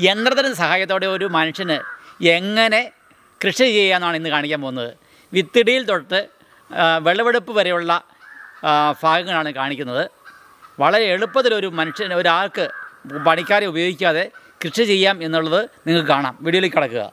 യന്ത്രത്തിന്റെ സഹായത്തോടെ ഒരു മനുഷ്യന് എങ്ങനെ കൃഷി ചെയ്യാമെന്നാണ് ഇന്ന് കാണിക്കാൻ പോകുന്നത്. വിത്തിടിയിൽ തൊട്ട് വിളവെടുപ്പ് വരെയുള്ള ഭാഗങ്ങളാണ് കാണിക്കുന്നത്. വളരെ എളുപ്പത്തിൽ ഒരു മനുഷ്യന് ഒരാൾക്ക് പണിക്കാരെ ഉപയോഗിക്കാതെ കൃഷി ചെയ്യാം എന്നുള്ളത് നിങ്ങൾക്ക് കാണാം. വീഡിയോയിൽ കിടക്കുക.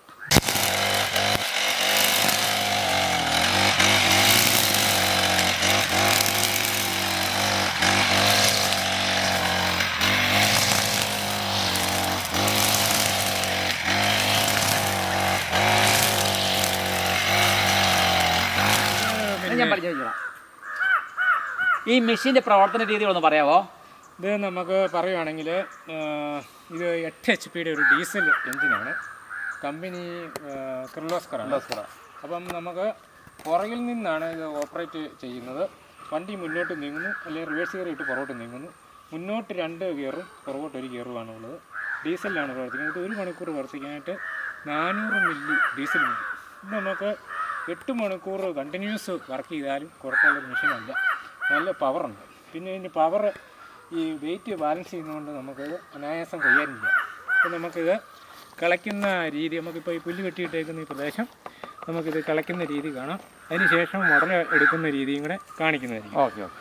ഞാൻ പറഞ്ഞു കഴിഞ്ഞോളാം. ഈ മെഷീന്റെ പ്രവർത്തന രീതികളൊന്ന് പറയാമോ ഇത് നമുക്ക് പറയുവാണെങ്കിൽ ഇത് എട്ട് എച്ച് പിയുടെ ഒരു ഡീസൽ എഞ്ചിനാണ്. കമ്പനി കിർലോസ്കറാണ് അപ്പം നമുക്ക് പുറകിൽ നിന്നാണ് ഇത് ഓപ്പറേറ്റ് ചെയ്യുന്നത്. വണ്ടി മുന്നോട്ട് നീങ്ങുന്നു അല്ലെങ്കിൽ റിവേഴ്സ് ഗിയർ ഇട്ട് പുറകോട്ട് നീങ്ങുന്നു. മുന്നോട്ട് രണ്ട് ഗിയറും പുറകോട്ട് ഒരു ഗിയറുമാണ് ഉള്ളത്. ഡീസലിലാണ് പ്രവർത്തിക്കുന്നത്. ഇത് ഒരു മണിക്കൂർ പ്രവർത്തിക്കാനായിട്ട് നാനൂറ് മില്ലി ഡീസൽ മതി നമുക്ക് എട്ട് മണിക്കൂർ കണ്ടിന്യൂസ് വർക്ക് ചെയ്താലും കുഴപ്പമുള്ളൊരു മെഷീനല്ല നല്ല പവറുണ്ട്. പിന്നെ ഇതിന്റെ പവർ ഈ വെയിറ്റ് ബാലൻസ് ചെയ്യുന്നതുകൊണ്ട് നമുക്കത് അനായാസം കൈകാര്യം അപ്പോൾ നമുക്കിത് കളയ്ക്കുന്ന രീതി നമുക്കിപ്പോൾ ഈ പുല്ല് കെട്ടിയിട്ടേക്കുന്ന ഈ പ്രദേശം നമുക്കിത് കളയ്ക്കുന്ന രീതി കാണാം. അതിന് ശേഷം ഉടനെ എടുക്കുന്ന രീതിയും കൂടെ കാണിക്കുന്നതായിരിക്കും. Okay okay.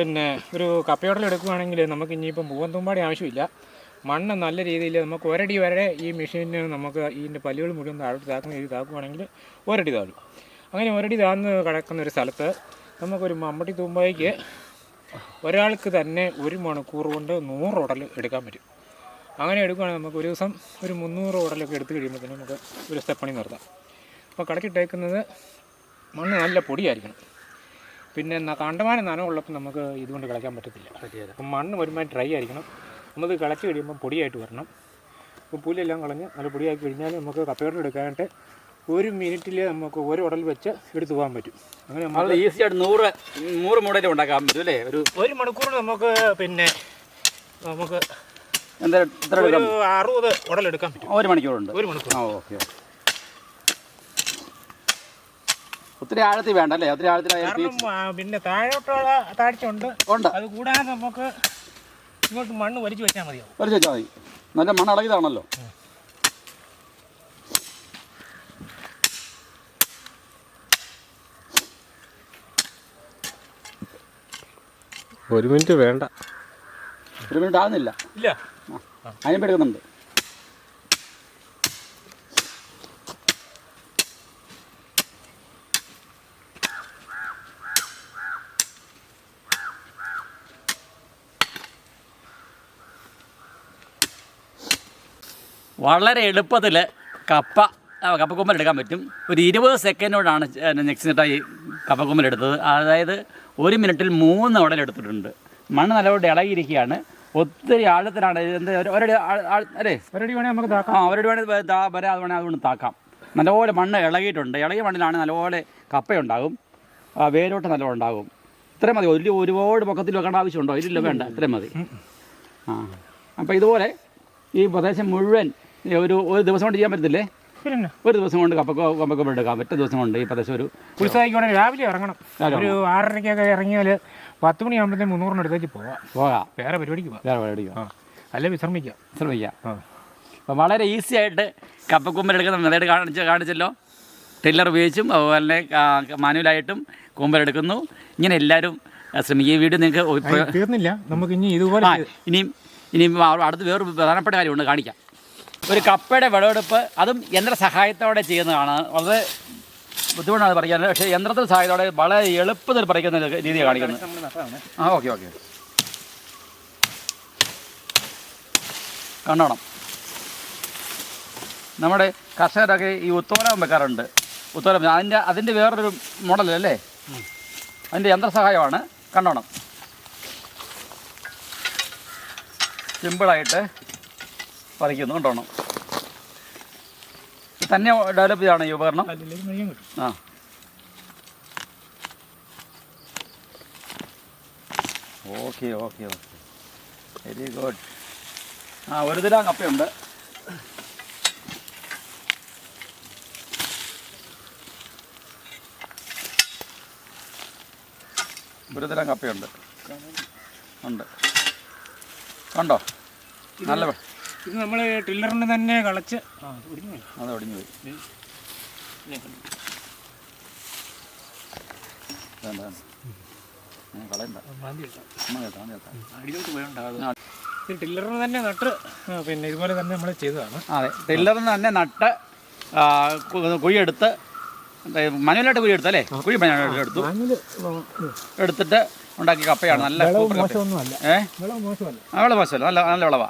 പിന്നെ ഒരു കപ്പയോടൽ എടുക്കുകയാണെങ്കിൽ നമുക്ക് ഇനിയിപ്പം തുമ്പാടി ആവശ്യമില്ല. മണ്ണ് നല്ല രീതിയിൽ നമുക്ക് ഒരടി വരെ ഈ മെഷീനിന് നമുക്ക് ഇതിന്റെ പല്ലുകൾ മുഴുവൻ താഴോട്ട് താക്കുന്ന രീതി താക്കുകയാണെങ്കിൽ ഒരടി താഴും. അങ്ങനെ ഒരടി താഴ്ന്ന് കിടക്കുന്ന ഒരു സ്ഥലത്ത് നമുക്കൊരു മമ്മട്ടി തുമ്പായിക്ക് ഒരാൾക്ക് തന്നെ ഒരു മണിക്കൂർ കൊണ്ട് നൂറ് ഉടൽ എടുക്കാൻ പറ്റും. അങ്ങനെ എടുക്കുകയാണെങ്കിൽ നമുക്ക് ഒരു ദിവസം ഒരു മുന്നൂറ് ഉടലൊക്കെ എടുത്തു കഴിയുമ്പോൾ തന്നെ നമുക്ക് ഒരു സ്റ്റെപ്പണി നിർത്താം. അപ്പോൾ കടക്കിട്ടേക്കുന്നത് മണ്ണ് നല്ല പൊടിയായിരിക്കണം. പിന്നെ കണ്ടമാനം നനം ഉള്ളപ്പോൾ നമുക്ക് ഇതുകൊണ്ട് കിളയ്ക്കാൻ പറ്റത്തില്ല. അപ്പം മണ്ണ് ഒരുമാതിരി ഡ്രൈ ആയിരിക്കണം. നമുക്ക് കിളച്ച് കഴിയുമ്പോൾ പൊടിയായിട്ട് വരണം. അപ്പോൾ പുല്ലെല്ലാം കളഞ്ഞ് നല്ല പൊടിയാക്കി കഴിഞ്ഞാൽ നമുക്ക് കപ്പയോടെ എടുക്കാനായിട്ട് ഒരു മിനിറ്റിൽ നമുക്ക് ഒരു ഉടൽ വെച്ച് എടുത്തു പോകാൻ പറ്റും. അങ്ങനെ നമ്മൾ ഈസി ആയിട്ട് നൂറ് നൂറ് മുടലും ഉണ്ടാക്കാൻ പറ്റും അല്ലേ? ഒരു ഒരു മണിക്കൂറിൽ നമുക്ക് പിന്നെ നമുക്ക് എന്താ അറുപത് ഉടലെടുക്കാൻ പറ്റും. ഒരു മണിക്കൂറുണ്ട്. ഒരു മണിക്കൂർ. ആ ഓക്കെ. ഒത്തിരി ആഴത്തിൽ വേണ്ട അല്ലേ? ഒത്തിരി ആഴത്തിൽ പിന്നെ താഴോട്ടുള്ള താഴ്ചയുണ്ട്. ഉണ്ട്. അത് കൂടാതെ നമുക്ക് ഇങ്ങോട്ട് മണ്ണ് വലിച്ചു വെച്ചാൽ മതിയാവും വലിച്ചു വെച്ചാൽ മതി. നല്ല മണ്ണ് അടങ്ങിയതാണല്ലോ. ഒരു മിനിറ്റ് വേണ്ട. ഒരു മിനിറ്റ് ആകുന്നില്ല ഇല്ല. അതിനിപ്പോൾ വളരെ എളുപ്പത്തിൽ കപ്പ കപ്പക്കൊമ്പൽ എടുക്കാൻ പറ്റും. ഒരു ഇരുപത് സെക്കൻഡോടാണ് നെക്സ്റ്റ് ഈ കപ്പക്കൊമ്പൽ എടുത്തത് അതായത് ഒരു മിനിറ്റിൽ മൂന്ന് ഉടൽ എടുത്തിട്ടുണ്ട് മണ്ണ് നല്ലപോലെ ഇളകിയിരിക്കുകയാണ്. ഒത്തിരി ആഴത്തിലാണ് എന്ത് ഒരു- ഒരടി അല്ലേ? ഒരടി വേണേൽ നമുക്ക് താക്കാം. ആ അവരുടെ വേണേൽ താ വരെ അത് വേണേൽ അതുകൊണ്ട് താക്കാം. നല്ലപോലെ മണ്ണ് ഇളകിയിട്ടുണ്ട്. ഇളകിയ മണ്ണിലാണ് നല്ലപോലെ കപ്പയുണ്ടാകും. വേരോട്ട് നല്ലോണം ഉണ്ടാകും. ഇത്രയും മതി. ഒരു ഒരുപാട് പൊക്കത്തിൽ വെക്കേണ്ട ആവശ്യമുണ്ടോ? ഇല്ലല്ലോ വേണ്ട. ഇത്രയും മതി. ആ. അപ്പോൾ ഇതുപോലെ ഈ പ്രദേശം മുഴുവൻ ഒരു ഒരു ദിവസം കൊണ്ട് ചെയ്യാൻ പറ്റത്തില്ലേ? പിന്നെ. ഒരു ദിവസം കൊണ്ട് കപ്പക്കോ കപ്പക്കൊമ്പ എടുക്കാം. ഒറ്റ ദിവസം കൊണ്ട് ഈ പ്രദേശം ഒരു ഉത്സാഹിക്ക് രാവിലെ ഇറങ്ങണം. ഒരു ആറരയ്ക്കൊക്കെ ഇറങ്ങിയാൽ പത്ത് മണിയാകുമ്പോഴത്തേക്ക് മുന്നൂറിന് അടുത്തേക്ക് പോവാം. പോകാം. വേറെ പരിപാടിക്ക് പോവാം. വേറെ പരിപാടിക്ക് അല്ലെ വിശ്രമിക്കാം. വിശ്രമിക്കാം. അപ്പം അപ്പോൾ വളരെ ഈസി ആയിട്ട് കപ്പക്കൂമ്പൽ എടുക്കുന്ന മെത്തേഡ് കാണിച്ച് കാണിച്ചല്ലോ. ടില്ലർ ഉപയോഗിച്ചും അതുപോലെ മാനുവലായിട്ടും കൂമ്പലെടുക്കുന്നു ഇങ്ങനെ എല്ലാവരും ശ്രമിക്കുക ഈ വീഡിയോ നിങ്ങൾക്ക് തീർന്നില്ല. നമുക്ക് ഇനി ഇതുപോലെ ഇനിയും ഇനിയും അടുത്ത് വേറൊരു പ്രധാനപ്പെട്ട കാര്യമുണ്ട് കാണിക്കാം. ഒരു കപ്പയുടെ വിളവെടുപ്പ് അതും യന്ത്ര സഹായത്തോടെ ചെയ്യുന്നതാണ്. വളരെ ബുദ്ധിമുട്ടാണ് പറയുന്നത് പക്ഷേ യന്ത്രത്തിൽ സഹായത്തോടെ വളരെ എളുപ്പത്തിൽ പറിക്കുന്ന രീതി രീതിയാണ് കാണിക്കുന്നത്. ആ ഓക്കെ ഓക്കെ. കണ്ടോണം. നമ്മുടെ കർഷകരൊക്കെ ഈ ഉത്തോലം വെക്കാറുണ്ട്. ഉത്തോലം അതിന്റെ അതിന്റെ വേറൊരു മോഡലല്ലേ? അതിന്റെ യന്ത്രസഹായമാണ്. കണ്ടോണം. സിമ്പിളായിട്ട് പറിക്കുന്നു കൊണ്ടോണം തന്നെ ഡെവലപ്പ് ചെയ്താണ് ഈ ഉപകരണം? ആ. Okay okay okay. Very good ആ ഒരു തരം കപ്പയുണ്ട്. ഒരു തരം കപ്പയുണ്ട്. ഉണ്ട്. കണ്ടോ? നല്ല ഇത് നമ്മൾ ട്രില്ലറിന് തന്നെ കളച്ച് ആ ഒടിഞ്ഞു പോയി. അത് ഒടിഞ്ഞു പോയി. ടില്ലറിന് തന്നെ നട്ട് പിന്നെ ഇതുപോലെ തന്നെ നമ്മൾ ചെയ്തതാണ്. അതെ ടില്ലറിന് തന്നെ നട്ട് കുഴിയെടുത്ത് മനുവലായിട്ട് കുഴി എടുത്തല്ലേ കുഴി manual എടുത്തു എടുത്തിട്ട് ഉണ്ടാക്കിയ കപ്പയാണ്. നല്ല ഏഹ് വിളവ് മോശമല്ല. നല്ല നല്ല വിളവാ.